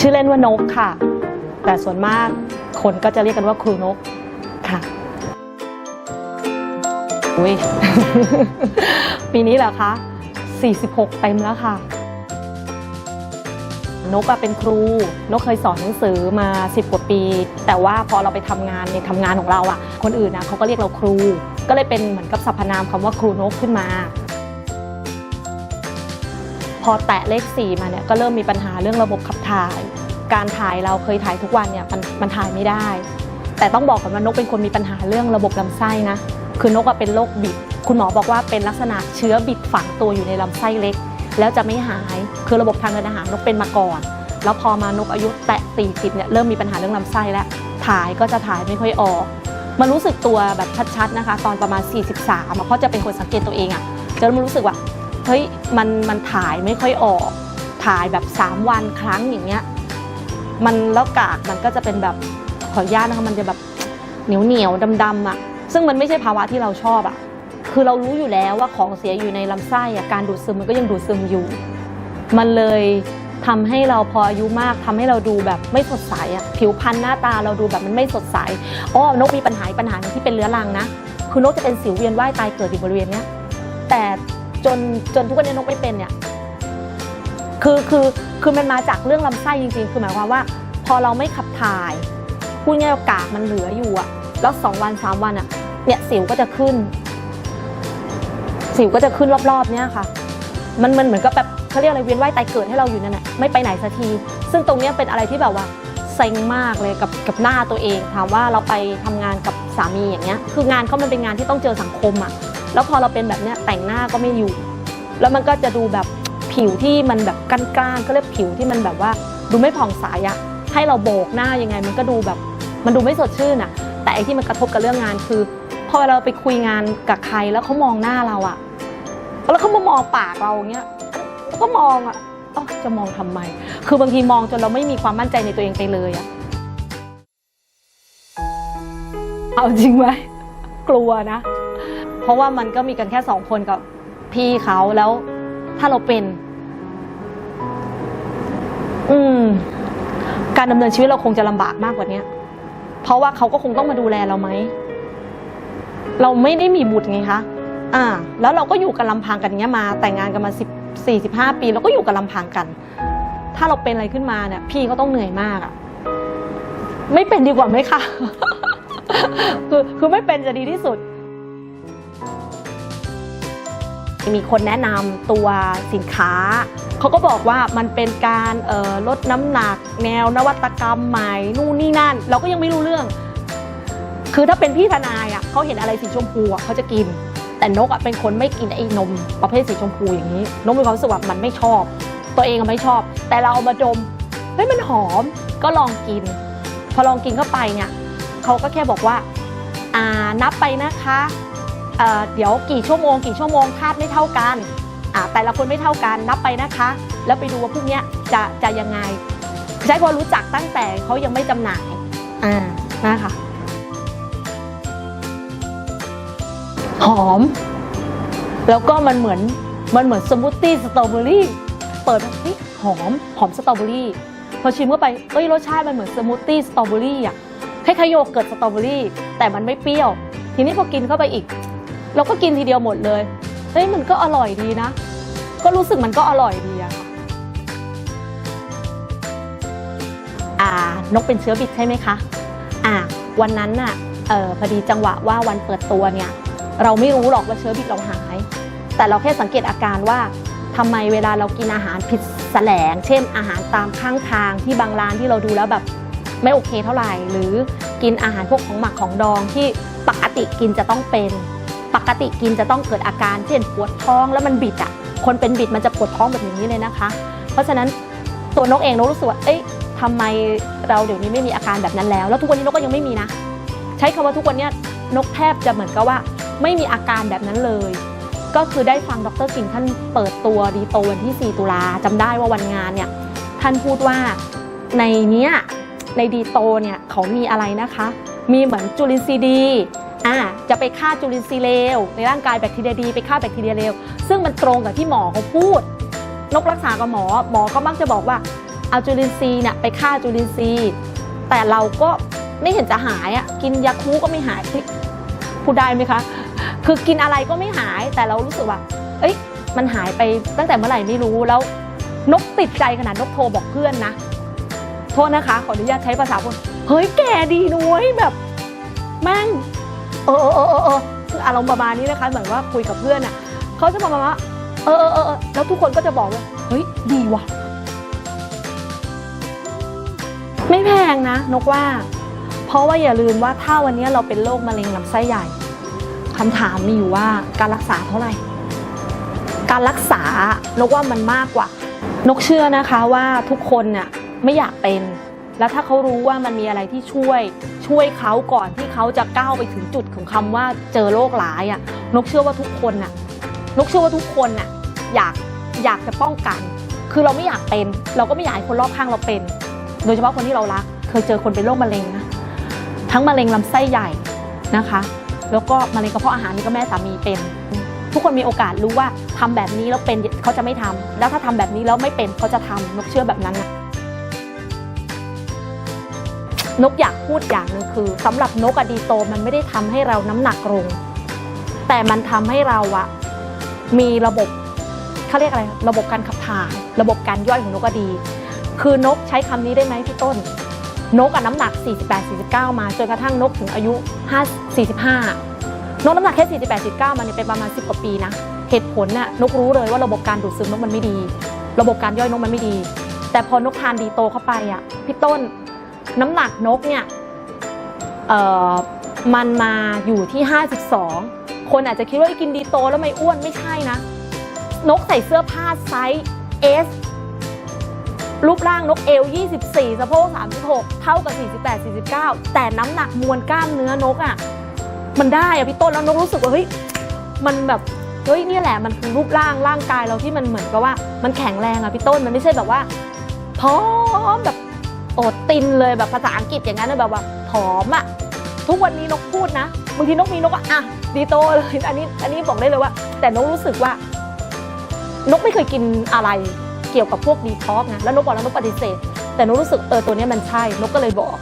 ชื่อเล่นว่านกค่ะ แต่ส่วนมากคนก็จะเรียกกันว่าครูนกค่ะอุ้ยปีนี้เหรอคะ 46 เต็มแล้วค่ะ นกอะเป็นครู นกเคยสอนหนังสือมา 10 กว่าปี แต่ว่าพอเราไปทำงานในทำงานของเราอะคนอื่นนะเขาก็เรียกเราครู ก็เลยเป็นเหมือนกับสรรพนามคำว่าครูนกขึ้นมา อแตะเลข 4 มาเนี่ยก็เริ่มมีปัญหาเรื่องระบบขับถ่าย การถ่ายเราเคยถ่ายทุกวันเนี่ยมันมันถ่ายไม่ได้ แต่ต้องบอกก่อนว่านกเป็นคนมีปัญหาเรื่องระบบลำไส้นะคือนกเป็นโรคบิด คุณหมอบอกว่าเป็นลักษณะเชื้อบิดฝังตัวอยู่ในลำไส้เล็ก แล้วจะไม่หายคือระบบทางเดินอาหารนกเป็นมาก่อน แล้วพอมานกอายุแตะ40เนี่ยเริ่มมีปัญหาเรื่องลำไส้แล้วถ่ายก็จะถ่ายไม่ค่อยออกมันรู้สึกตัวแบบชัดๆนะคะ ตอนประมาณ 43อะเพราะจะเป็นคนสังเกตตัวเองอะจะเริ่มรู้สึกว่า เฮ้ยมันมันถ่ายไม่ค่อยออก ถ่ายแบบ 3 วันครั้งอย่างเงี้ยมันแล้วกากมันก็จะเป็นแบบขออนุญาตนะคะมันจะแบบเหนียวเหนียวดำดำๆอะซึ่งมันไม่ใช่ภาวะที่เราชอบอะคือเรารู้อยู่แล้วว่าของเสียอยู่ในลำไส้อะการดูดซึมมันก็ยังดูดซึมอยู่ มันเลยทำให้เราพออายุมากทำให้เราดูแบบไม่สดใสอะผิวพรรณหน้าตาเราดูแบบมันไม่สดใสอ๋อนกมีปัญหาปัญหาหนึงที่เป็นเรื้อรังนะ คือนกจะเป็นสิวเวียนว่ายตายเกิดอยู่บริเวณเนี้ยแต่ จนจนทุกวันนี้นกไม่เป็นเนี่ยคือคือคือมันมาจากเรื่องลำไส้จริง ๆ คือหมายความว่า พอเราไม่ขับถ่ายพูดง่ายๆกากมันเหลืออยู่อะแล้วสองวันสามวันอะเนี่ยสิวก็จะขึ้น สิวก็จะขึ้นรอบๆ เนี่ยค่ะ มันมันเหมือนกับแบบเขาเรียกอะไรเวียนว่ายตายเกิดให้เราอยู่นั่นแหละไม่ไปไหนสักที ซึ่งตรงเนี้ยเป็นอะไรที่แบบว่าเซ็งมากเลยกับกับหน้าตัวเองถามว่าเราไปทำงานกับสามีอย่างเงี้ย คืองานเขามันเป็นงานที่ต้องเจอสังคมอะ แล้วพอเราเป็นแบบเนี้ยแต่งหน้าก็ไม่อยู่ แล้วมันก็จะดูแบบผิวที่มันแบบก้านๆก็เรียกผิวที่มันแบบว่าดูไม่ผ่องใสอะให้เราโบกหน้ายังไง มันก็ดูแบบมันดูไม่สดชื่นอะแต่ไอที่มันกระทบกับเรื่องงานคือ พอเราไปคุยงานกับใครแล้วเขามองหน้าเราอะแล้วเขามามองปากเราอย่างเงี้ยก็มองอะอจะมองทำไม คือบางทีมองจนเราไม่มีความมั่นใจในตัวเองไปเลยอะเอาจริงไหมกลัวนะ เพราะว่ามันก็มีกันแค่สองคนกับพี่เขาแล้วถ้าเราเป็น อืม การดำเนินชีวิตเราคงจะลำบากมากกว่าเนี้ย เพราะว่าเขาก็คงต้องมาดูแลเราไหม เราไม่ได้มีบุตรไงคะ อ่า แล้วเราก็อยู่กันลำพังกันอย่างเงี้ยมา แต่งงานกันมาสิบสี่สิบห้าปีเราก็อยู่กันลำพังกัน ถ้าเราเป็นอะไรขึ้นมาเนี่ย พี่เขาต้องเหนื่อยมากอะไม่เป็นดีกว่าไหมคะ คือคือไม่เป็นจะดีที่สุด มีคนแนะนำตัวสินค้า เขาก็บอกว่ามันเป็นการออลดน้ำหนัก แนวนวัตกรรมใหม่นู่นนี่นั่น เราก็ยังไม่รู้เรื่อง คือถ้าเป็นพี่ทนายอะเขาเห็นอะไรสีชมพูอะเขาจะกิน แต่นกอะเป็นคนไม่กินไอ้นมประเภทสีชมพูอย่างนี้ นกมีความรู้สึกว่ามันไม่ชอบ ตัวเองอะไม่ชอบ แต่เราเอามาดมเฮ้ยมันหอมก็ลองกิน พอลองกินเข้าไปเนี่ยเขาก็แค่บอกว่าอ่านับไปนะคะ เเดี๋ยวกี่ชั่วโมง กี่ชั่วโมงคาดไม่เท่ากันแต่ละคนไม่เท่ากันนับไปนะคะ แล้วไปดูว่าพวกนี้จะจะยังไงใช้พอรู้จักตั้งแต่เขายังไม่จำหน่ายอ่านะคะหอม แล้วก็มันเหมือนมันเหมือนสมูทตี้สตรอเบอรี่เปิดมาเฮ้ยหอมหอมสตรอเบอรี่พอชิมเข้าไปเอ้ยรสชาติมันเหมือนสมูทตี้สตรอเบอรี่อะคล้ายๆโยเกิร์ตสตรอเบอรี่แต่มันไม่เปรี้ยว ทีนี้พอกินเข้าไปอีก เราก็กินทีเดียวหมดเลยเฮ้ยมันก็อร่อยดีนะ ก็รู้สึกมันก็อร่อยดีอะค่ะอ่านกเป็นเชื้อบิดใช่ไหมคะอ่าวันนั้นน่ะเออพอดีจังหวะว่าวันเปิดตัวเนี่ยเราไม่รู้หรอกว่าเชื้อบิดเราหาย แต่เราแค่สังเกตอาการว่าทำไมเวลาเรากินอาหารผิดแสลง เช่น อาหารตามข้างทางที่บางร้านที่เราดูแล้วแบบไม่โอเคเท่าไหร่ หรือกินอาหารพวกของหมักของดองที่ปกติกินจะต้องเป็น ปกติกินจะต้องเกิดอาการเช่นปวดท้องแล้วมันบิดอะคนเป็นบิดมันจะปวดท้องแบบนี้เลยนะคะ เพราะฉะนั้นตัวนกเองนกรู้สึกว่าเอ้ยทำไมเราเดี๋ยวนี้ไม่มีอาการแบบนั้นแล้ว แล้วทุกวันนี้นกก็ยังไม่มีนะ ใช้คำว่าทุกวันนี้นกแทบจะเหมือนกับว่าไม่มีอาการแบบนั้นเลย ก็คือได้ฟังดรกิ่งท่านเปิดตัวดีโตวันที่ 4 ตุลาจำได้ว่าวันงานเนี่ยท่านพูดว่าในเนี้ยในดีโตเนี่ยเขามีอะไรนะคะ มีเหมือนจุลินทรีย์ดี อ่าจะไปฆ่าจุลินทรีย์เลวในร่างกายแบคทีเรียดีไปฆ่าแบคทีเรียเลวซึ่งมันตรงกับที่หมอเขาพูดนกรักษากับหมอ หมอก็มักจะบอกว่าเอาจุลินทรีย์เนี่ยไปฆ่าจุลินทรีย์แต่เราก็ไม่เห็นจะหายอะ่ะกินยาคูก็ไม่หายเฮ้ยพูดได้ไหมคะคือกินอะไรก็ไม่หายแต่เรารู้สึกว่า เอ้ยมันหายไปตั้งแต่เมื่อไหร่ไม่รู้แล้ว นกติดใจขนาดนกโทรบอกเพื่อนนะโทษนะคะ ขออนุญาตใช้ภาษาคนเฮ้ยแกดีนุ้ยแบบแม่ง เออเออเออเออออคือารมณ์ประมาณนี้นะคะ เหมือนว่าคุยกับเพื่อนอะเขาจะประมาณว่าเออเออเออเออแล้วทุกคนก็จะบอกว่าเฮ้ยดีว่ะ ไม่แพงนะ นกว่า เพราะว่าอย่าลืมว่าถ้าวันนี้เราเป็นโรคมะเร็งลำไส้ใหญ่คำถามมีอยู่ว่าการรักษาเท่าไหร่ การรักษานกว่ามันมากกว่า นกเชื่อนะคะว่าทุกคนเนี่ยไม่อยากเป็น แล้วถ้าเขารู้ว่ามันมีอะไรที่ช่วย ช่วยเขาก่อนที่เขาจะก้าวไปถึงจุดของคำว่าเจอโรคร้ายอะ่ะนกเชื่อว่าทุกคนน่ะนกเชื่อว่าทุกคนน่ะอยากอยากจะป้องกัน คือเราไม่อยากเป็น เราก็ไม่อยากให้คนรอบข้างเราเป็น โดยเฉพาะคนที่เรารัก เคยเจอคนเป็นโรคมะเร็งนะทั้งมะเร็งลำไส้ใหญ่นะคะ แล้วก็มะเร็งกระเพาะอาหารนี่ก็แม่สามีเป็น ทุกคนมีโอกาสรู้ว่าทำแบบนี้แล้วเป็นเขาจะไม่ทำแล้วถ้าทำแบบนี้แล้วไม่เป็นเขาจะทำนกเชื่อแบบนั้นนะ นกอยากพูดอย่างหนึ่งคือสำหรับนกอะดีโตมันไม่ได้ทำให้เราน้ำหนักลง แต่มันทำให้เราอะมีระบบเขาเรียกอะไร ระบบการขับถ่ายระบบการย่อยของนกอะดี คือนกใช้คำนี้ได้ไหมพี่ต้น นกอะน้ำหนัก 48-49 มาจนกระทั่งนกถึงอายุ 5 45นกน้ำหนักแค่ 48 49 มันเนี่ยเป็นประมาณ 10 กว่าปีนะ เหตุผลน่ะนกรู้เลยว่าระบบการดูดซึมนกมันไม่ดี ระบบการย่อยนกมันไม่ดี แต่พอนกทานดีโตเข้าไปอะพี่ต้น น้ำหนักนกเนี่ยมันมาอยู่ที่ 52 คนอาจจะคิดว่าไอ้กินดีโตแล้วไม่อ้วนไม่ใช่นะ นกใส่เสื้อผ้าไซส์ S รูปร่างนกเอว 24 สะโพก 36 เท่ากับ 48 49 แต่น้ำหนักมวลกล้ามเนื้อนกอะ มันได้อะพี่ต้นแล้วนกรู้สึกว่าเฮ้ย มันแบบเฮ้ยเนี่ยแหละมันคือรูปร่างร่างกายเราที่มันเหมือนกับว่า มันแข็งแรงอะพี่ต้นมันไม่ใช่แบบว่าพร้อมแบบ โอดตินเลยแบบภาษาอังกฤษอย่างนั้นเลยแบบว่าผอมอะทุกวันนี้นกพูดนะบางทีนกมีนกอะดีโตเลยอันนี้อันนี้บอกได้เลยว่า แต่นกรู้สึกว่านกไม่เคยกินอะไรเกี่ยวกับพวกดีท็อกนะแล้วนกบอกแล้วนกปฏิเสธ แต่นกรู้สึกเออตัวนี้มันใช่นกก็เลยบอก